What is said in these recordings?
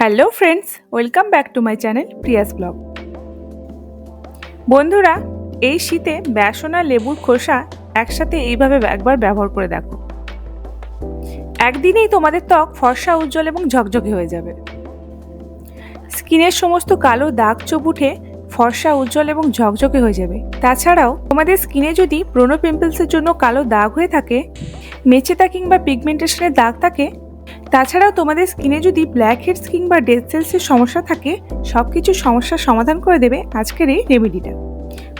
Hello friends welcome back to my channel Priya's vlog বন্ধুরা, এই শীতে বেসন আর লেবুর খোসা একসাথে এইভাবে একবার ব্যবহার করে দেখো। একদিনেই তোমাদের ত্বক ফর্সা, উজ্জ্বল এবং ঝকঝকে হয়ে যাবে। স্কিনের সমস্ত কালো দাগ চোপ উঠে ফর্সা, উজ্জ্বল এবং ঝকঝকে হয়ে যাবে। তাছাড়াও, তোমাদের স্কিনে যদি ব্রোনো পিম্পলসের জন্য কালো দাগ হয়ে থাকে, মেচেতা কিংবা পিগমেন্টেশনের দাগ থাকে তাছাড়াও তোমাদের স্কিনে যদি ব্ল্যাক হেডস কিংবা ডেড সেলসের সমস্যা থাকে সব কিছু সমস্যার সমাধান করে দেবে আজকের এই রেমেডিটা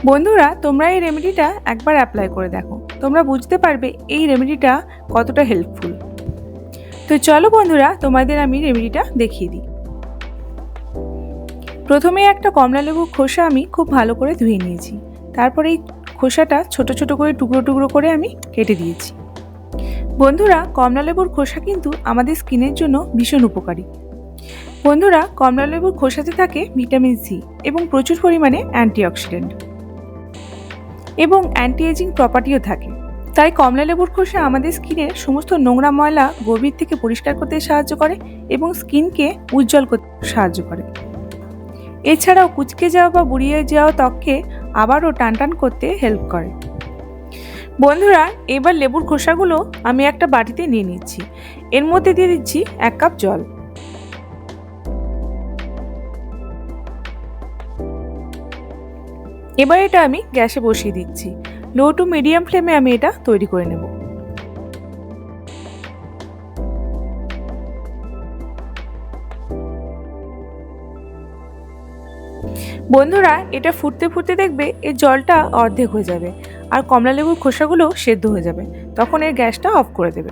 বন্ধুরা, তোমরা এই রেমেডিটা একবার অ্যাপ্লাই করে দেখো। তোমরা বুঝতে পারবে এই রেমেডিটা কতটা হেল্পফুল তো চলো বন্ধুরা, তোমাদের আমি রেমেডিটা দেখিয়ে দিই। প্রথমে একটা কমলা লেবুর খোসা আমি খুব ভালো করে ধুয়ে নিয়েছি। তারপরে এই খোসাটা ছোট ছোট করে টুকরো টুকরো করে আমি কেটে দিয়েছি। বন্ধুরা, কমলালেবুর খোসা কিন্তু আমাদের স্কিনের জন্য ভীষণ উপকারী। বন্ধুরা, কমলালেবুর খোসাতে থাকে ভিটামিন সি এবং প্রচুর পরিমাণে অ্যান্টিঅক্সিডেন্ট। এবং অ্যান্টি এজিং প্রপার্টিও থাকে। তাই কমলালেবুর খোসা আমাদের স্কিনের সমস্ত নোংরা ময়লা গভীর থেকে পরিষ্কার করতে সাহায্য করে এবং স্কিনকে উজ্জ্বল করতে সাহায্য করে। এছাড়াও কুচকে যাওয়া বা বুড়িয়ে যাওয়া ত্বককে আবারও টানটান করতে হেল্প করে। বন্ধুরা, এবার লেবুর খোসাগুলো আমি একটা বাটিতে নিয়ে নিচ্ছি। এর মধ্যে দিয়ে দিচ্ছি এক কাপ জল। এবার এটা আমি গ্যাসে বসিয়ে দিচ্ছি। লো টু মিডিয়াম ফ্লেমে আমি এটা তৈরি করে নেব। বন্ধুরা, এটা ফুটতে ফুটতে দেখবে এর জলটা অর্ধেক হয়ে যাবে আর কমলা লেবুর খোসাগুলো সেদ্ধ হয়ে যাবে। তখন এর গ্যাসটা অফ করে দেবে।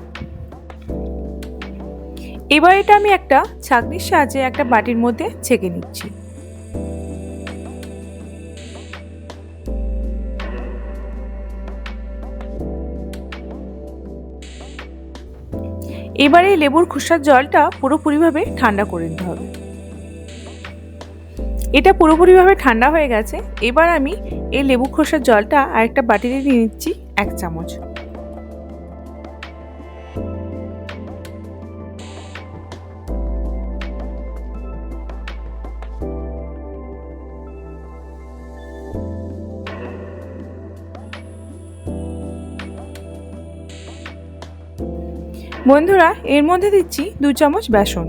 এবার এটা আমি একটা ছাঁকনির সাহায্যে একটা বাটির মধ্যে ছেঁকে নিচ্ছি। এবারে লেবুর খোসার জলটা পুরোপুরিভাবে ঠান্ডা করে নিতে হবে। এটা পুরোপুরিভাবে ঠান্ডা হয়ে গেছে। এবার আমি এই লেবু খোসার জলটা আরেকটা বাটিতে নিয়ে নিচ্ছি, এক চামচ। বন্ধুরা, এর মধ্যে দিচ্ছি দু চামচ বেসন।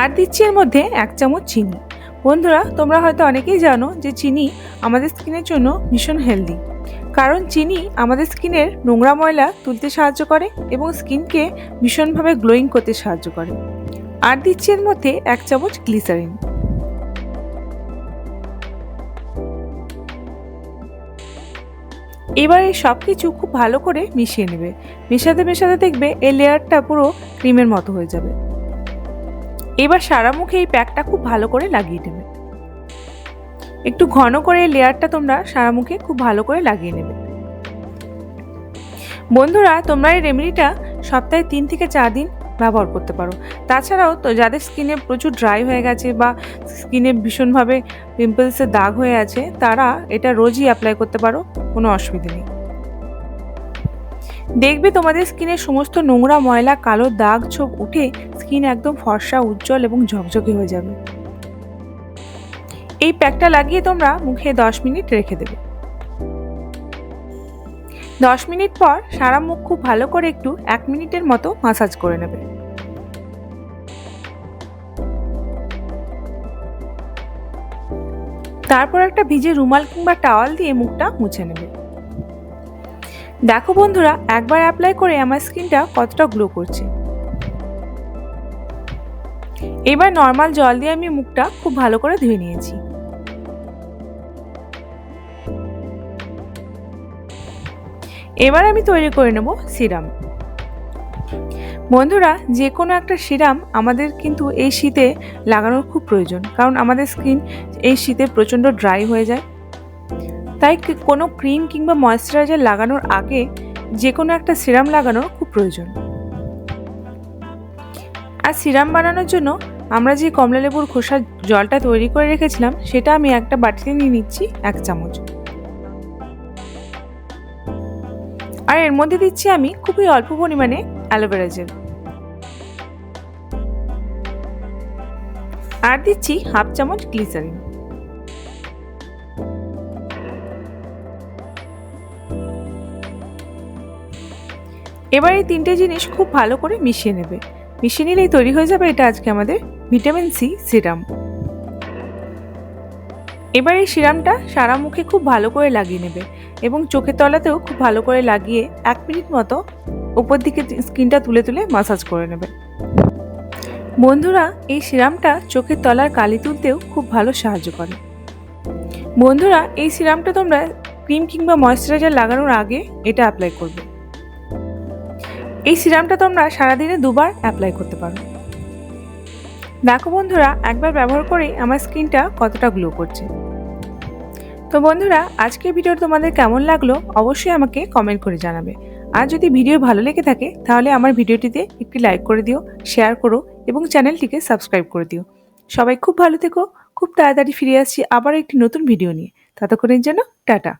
আর দিচ্ছি এর মধ্যে এক চামচ চিনি। বন্ধুরা, তোমরা হয়তো অনেকেই জানো যে চিনি আমাদের স্কিনের জন্য ভীষণ হেলদি কারণ চিনি আমাদের স্কিনের নোংরা ময়লা তুলতে সাহায্য করে এবং স্কিনকে ভীষণভাবে গ্লোয়িং করতে সাহায্য করে। আর দিচ্ছি এর মধ্যে এক চামচ গ্লিসারিন এবার সব কিছু খুব ভালো করে মিশিয়ে নেবে। মেশাতে মেশাতে দেখবে এই লেয়ারটা পুরো ক্রিমের মতো হয়ে যাবে। এবার সারা মুখে এই প্যাকটা খুব ভালো করে লাগিয়ে নেবে একটু ঘন করে এই লেয়ারটা তোমরা সারা মুখে খুব ভালো করে লাগিয়ে নেবে। বন্ধুরা, তোমরা এই রেমেডিটা সপ্তাহে তিন থেকে চার দিন ব্যবহার করতে পারো। তাছাড়াও তো যাদের স্কিনে প্রচুর ড্রাই হয়ে গেছে বা স্কিনে ভীষণভাবে পিম্পলসের দাগ হয়ে আছে, তারা এটা রোজই অ্যাপ্লাই করতে পারো, কোনো অসুবিধে নেই। দেখবে তোমাদের স্কিনের সমস্ত নোংরা, ময়লা, কালো দাগ, ছোপ উঠে স্কিন একদম ফর্সা, উজ্জ্বল এবং ঝকঝকে হয়ে যাবে। এই প্যাকটা লাগিয়ে তোমরা মুখে দশ মিনিট রেখে দেবে। দশ মিনিট পর সারা মুখ খুব ভালো করে একটু এক মিনিটের মতো মাসাজ করে নেবে। তারপর একটা ভিজে রুমাল কিংবা টাওয়াল দিয়ে মুখটা মুছে নেবে। দেখো বন্ধুরা, একবার অ্যাপ্লাই করে আমার স্কিনটা কতটা গ্লো করছে। এবার নর্মাল জল দিয়ে আমি মুখটা খুব ভালো করে ধুয়ে নিয়েছি। এবার আমি তৈরি করে নেব সিরাম। বন্ধুরা যে কোনো একটা সিরাম আমাদের কিন্তু এই শীতে লাগানোর খুব প্রয়োজন, কারণ আমাদের স্কিন এই শীতে প্রচণ্ড ড্রাই হয়ে যায়। তাই কোনো ক্রিম কিংবা ময়শ্চারাইজার লাগানোর আগে যে কোনো একটা সিরাম লাগানোর খুব প্রয়োজন। আর সিরাম বানানোর জন্য আমরা যে কমলা লেবুর খোসার জলটা তৈরি করে রেখেছিলাম, সেটা আমি একটা বাটিতে নিয়ে নিচ্ছি এক চামচ। আর এর মধ্যে দিচ্ছি আমি খুবই অল্প পরিমাণে অ্যালোভেরা জেল। আর দিচ্ছি হাফ চামচ গ্লিসারিন। এবার এই তিনটে জিনিস খুব ভালো করে মিশিয়ে নেবে। মিশিয়ে নিলেই তৈরি হয়ে যাবে এটা আজকে আমাদের ভিটামিন সি সিরাম। এবার এই সিরামটা সারা মুখে খুব ভালো করে লাগিয়ে নেবে এবং চোখের তলাতেও খুব ভালো করে লাগিয়ে এক মিনিট মতো উপর দিকে স্কিনটা তুলে তুলে মাসাজ করে নেবে। বন্ধুরা, এই সিরামটা চোখের তলার কালি তুলতেও খুব ভালো সাহায্য করে। বন্ধুরা, এই সিরামটা তোমরা ক্রিম কিংবা ময়শ্চারাইজার লাগানোর আগে এটা অ্যাপ্লাই করবে। এই সিরামটা তোমরা সারাদিনে দুবার অ্যাপ্লাই করতে পারো। দেখো বন্ধুরা, একবার ব্যবহার করে আমার স্কিনটা কতটা গ্লো করছে। তো বন্ধুরা, আজকের ভিডিও তোমাদের কেমন লাগল অবশ্যই আমাকে কমেন্ট করে জানাবে। আর যদি ভিডিও ভালো লেগে থাকে, তাহলে আমার ভিডিওটিতে একটি লাইক করে দিও শেয়ার করো এবং চ্যানেলটিকে সাবস্ক্রাইব করে দিও। সবাই খুব ভালো থেকো, খুব তাড়াতাড়ি ফিরে আসছি আবার একটি নতুন ভিডিও নিয়ে। ততক্ষণের জন্য টাটা।